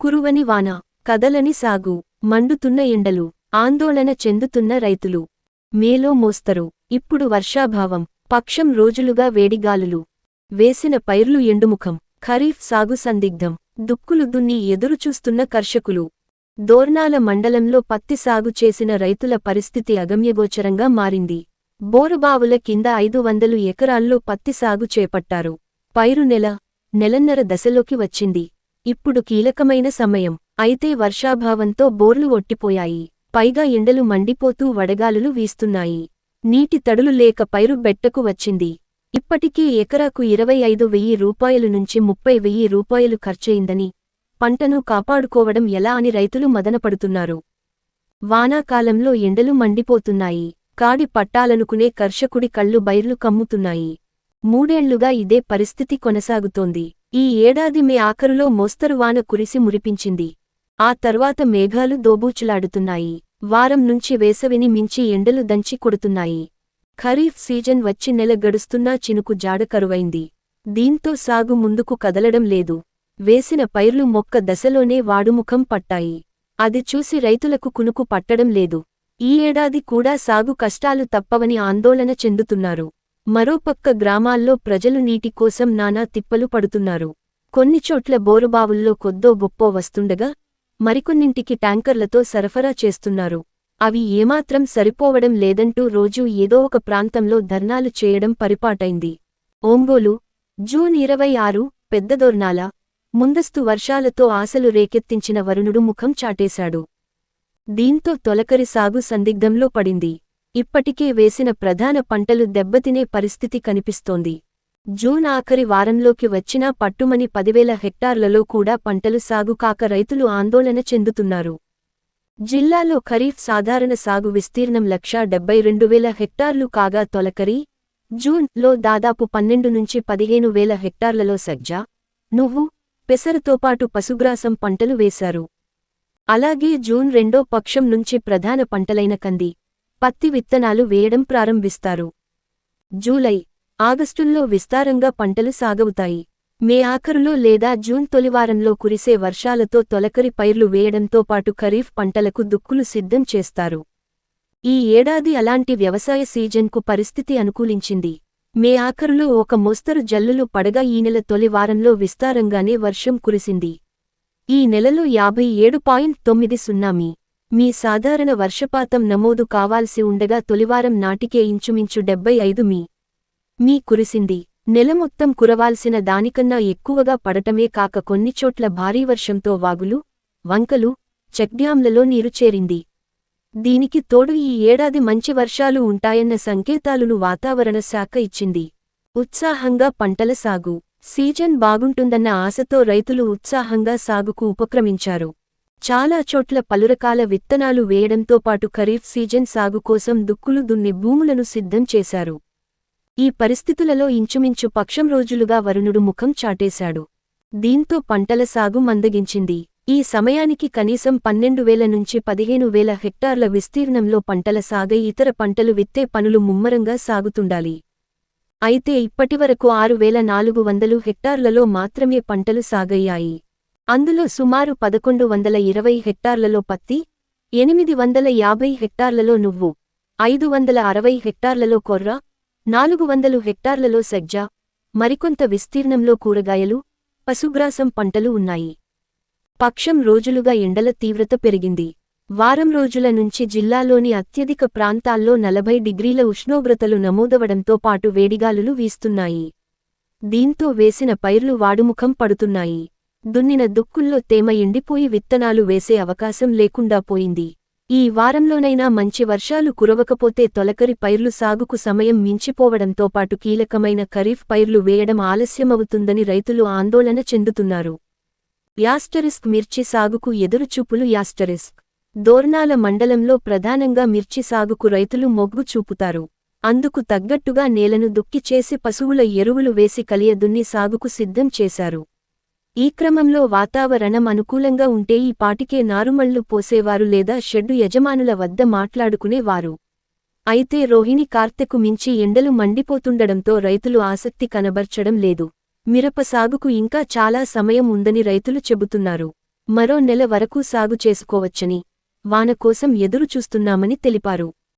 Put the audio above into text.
కురువని వాన కదలని సాగు మండుతున్న ఎండలు ఆందోళన చెందుతున్న రైతులు. మేలో మోస్తరు ఇప్పుడు వర్షాభావం పక్షం రోజులుగా వేడిగాలులు. వేసిన పైర్లు ఎండుముఖం ఖరీఫ్ సాగు సందిగ్ధం దుక్కులు దున్ని ఎదురుచూస్తున్న కర్షకులు. దోర్నాల మండలంలో పత్తి సాగు చేసిన రైతుల పరిస్థితి అగమ్యగోచరంగా మారింది. బోరుబావుల కింద ఐదు వందలు ఎకరాల్లో పత్తి సాగు చేపట్టారు. పైరు నెల నెలన్నర దశలోకి వచ్చింది. ఇప్పుడు కీలకమైన సమయం. అయితే వర్షాభావంతో బోర్లు ఒట్టిపోయాయి. పైగా ఎండలు మండిపోతూ వడగాలులు వీస్తున్నాయి. నీటి తడులు లేక పైరు బెట్టకు వచ్చింది. ఇప్పటికీ ఎకరాకు ఇరవై ఐదు వెయ్యి రూపాయలు నుంచి ముప్పై వెయ్యి రూపాయలు ఖర్చయిందని పంటను కాపాడుకోవడం ఎలా అని రైతులు మదనపడుతున్నారు. వానాకాలంలో ఎండలు మండిపోతున్నాయి. కాడి పట్టాలనుకునే కర్షకుడి కళ్ళు బైర్లు కమ్ముతున్నాయి. మూడేళ్ళుగా ఇదే పరిస్థితి కొనసాగుతోంది. ఈ ఏడాది మే ఆఖరులో మోస్తరు వాన కురిసి మురిపించింది. ఆ తర్వాత మేఘాలు దోబూచులాడుతున్నాయి. వారం నుంచి వేసవిని మించి ఎండలు దంచి కొడుతున్నాయి. ఖరీఫ్ సీజన్ వచ్చి నెల గడుస్తున్నా చినుకు జాడ కరువైంది. దీంతో సాగు ముందుకు కదలడం లేదు. వేసిన పైర్లు మొక్క దశలోనే వాడుముఖం పట్టాయి. అది చూసి రైతులకు కునుకు పట్టడం లేదు. ఈ ఏడాది కూడా సాగు కష్టాలు తప్పవని ఆందోళన చెందుతున్నారు. మరోపక్క గ్రామాల్లో ప్రజలు నీటి కోసం నానా తిప్పలు పడుతున్నారు. కొన్ని చోట్ల బోరుబావుల్లో కొద్దో గొప్పో వస్తుండగా మరికొన్నింటికి ట్యాంకర్లతో సరఫరా చేస్తున్నారు. అవి ఏమాత్రం సరిపోవడం లేదంటూ రోజూ ఏదో ఒక ప్రాంతంలో ధర్నాలు చేయడం పరిపాటైంది. ఓంగోలు జూన్ ఇరవై ఆరు పెద్దదోర్నాల ముందస్తు వర్షాలతో ఆశలు రేకెత్తించిన వరుణుడు ముఖం చాటేశాడు. దీంతో తొలకరి సాగు సందిగ్ధంలో పడింది. ఇప్పటికే వేసిన ప్రధాన పంటలు దెబ్బతినే పరిస్థితి కనిపిస్తోంది. జూన్ ఆఖరి వారంలోకి వచ్చినా పట్టుమని పదివేల హెక్టార్లలో కూడా పంటలు సాగు కాక రైతులు ఆందోళన చెందుతున్నారు. జిల్లాలో ఖరీఫ్ సాధారణ సాగు విస్తీర్ణం లక్షా డెబ్బై రెండు వేల హెక్టార్లు కాగా తొలకరి జూన్లో దాదాపు పన్నెండు నుంచి పదిహేను వేల హెక్టార్లలో సజ్జ నువ్వు పెసరతోపాటు పశుగ్రాసం పంటలు వేశారు. అలాగే జూన్ రెండో పక్షం నుంచి ప్రధాన పంటలైన కంది పత్తి విత్తనాలు వేయడం ప్రారంభిస్తారు. జూలై ఆగస్టుల్లో విస్తారంగా పంటలు సాగవుతాయి. మే ఆఖరులో లేదా జూన్ తొలివారంలో కురిసే వర్షాలతో తొలకరి పైర్లు వేయడంతో పాటు ఖరీఫ్ పంటలకు దుక్కులు సిద్ధం చేస్తారు. ఈ ఏడాది అలాంటి వ్యవసాయ సీజన్కు పరిస్థితి అనుకూలించింది. మే ఆఖరులో ఒక మోస్తరు జల్లులు పడగా ఈ నెల తొలి వారంలో విస్తారంగానే వర్షం కురిసింది. ఈ నెలలో యాభై ఏడు పాయింట్ తొమ్మిది సున్నామీ మీ సాధారణ వర్షపాతం నమోదు కావాల్సి ఉండగా తొలివారం నాటికే ఇంచుమించు డెబ్బై ఐదు మీ. మీ కురిసింది. నెల మొత్తం కురవాల్సిన దానికన్నా ఎక్కువగా పడటమే కాక కొన్ని చోట్ల భారీ వర్షంతో వాగులు వంకలు చెక్డ్యాంలలో నీరు చేరింది. దీనికి తోడు ఈ ఏడాది మంచి వర్షాలు ఉంటాయన్న సంకేతాలను వాతావరణ శాఖ ఇచ్చింది. ఉత్సాహంగా పంటల సాగు. సీజన్ బాగుంటుందన్న ఆశతో రైతులు ఉత్సాహంగా సాగుకు ఉపక్రమించారు. చాలా చోట్ల పలురకాల విత్తనాలు వేయడంతో పాటు ఖరీఫ్ సీజన్ సాగు కోసం దుక్కులు దున్ని భూములను సిద్ధం చేశారు. ఈ పరిస్థితులలో ఇంచుమించు పక్షం రోజులుగా వరుణుడు ముఖం చాటేశాడు. దీంతో పంటల సాగు మందగించింది. ఈ సమయానికి కనీసం పన్నెండు వేల నుంచి పదిహేను వేల హెక్టార్ల విస్తీర్ణంలో పంటల సాగై ఇతర పంటలు విత్తే పనులు ముమ్మరంగా సాగుతుండాలి. అయితే ఇప్పటివరకు ఆరు వేల నాలుగు వందలు హెక్టార్లలో మాత్రమే పంటలు సాగయ్యాయి. అందులో సుమారు పదకొండు వందల ఇరవై హెక్టార్లలో పత్తి ఎనిమిది వందల యాభై హెక్టార్లలో నువ్వు ఐదు వందల అరవై హెక్టార్లలో కొర్ర నాలుగు వందలు హెక్టార్లలో సజ్జ మరికొంత విస్తీర్ణంలో కూరగాయలు పశుగ్రాసం పంటలు ఉన్నాయి. పక్షం రోజులుగా ఎండల తీవ్రత పెరిగింది. వారం రోజుల నుంచి జిల్లాలోని అత్యధిక ప్రాంతాల్లో నలభై డిగ్రీల ఉష్ణోగ్రతలు నమోదవడంతో పాటు వేడిగాలులు వీస్తున్నాయి. దీంతో వేసిన పైర్లు వాడుముఖం పడుతున్నాయి. దున్నిన దుక్కుల్లో తేమ ఎండిపోయి విత్తనాలు వేసే అవకాశం లేకుండా పోయింది. ఈ వారంలోనైనా మంచి వర్షాలు కురవకపోతే తొలకరి పైర్లు సాగుకు సమయం మించిపోవడంతో పాటు కీలకమైన ఖరీఫ్ పైర్లు వేయడం ఆలస్యమవుతుందని రైతులు ఆందోళన చెందుతున్నారు. యాస్టరిస్క్ మిర్చి సాగుకు ఎదురుచూపులు యాస్టరిస్క్. దోర్నాల మండలంలో ప్రధానంగా మిర్చి సాగుకు రైతులు మొగ్గు చూపుతారు. అందుకు తగ్గట్టుగా నేలను దుక్కి చేసి పశువుల ఎరువులు వేసి కలియదున్ని సాగుకు సిద్ధం చేశారు. ఈ క్రమంలో వాతావరణం అనుకూలంగా ఉంటే ఈ పాటికే నారుమళ్ళు పోసేవారు లేదా షెడ్డు యజమానుల వద్ద మాట్లాడుకునేవారు అయితే రోహిణి కార్తెకు మించి ఎండలు మండిపోతుండడంతో రైతులు ఆసక్తి కనబర్చడం లేదు. మిరప సాగుకు ఇంకా చాలా సమయం ఉందని రైతులు చెబుతున్నారు. మరో నెల వరకు సాగు చేసుకోవచ్చని వాన కోసం ఎదురు చూస్తున్నామని తెలిపారు.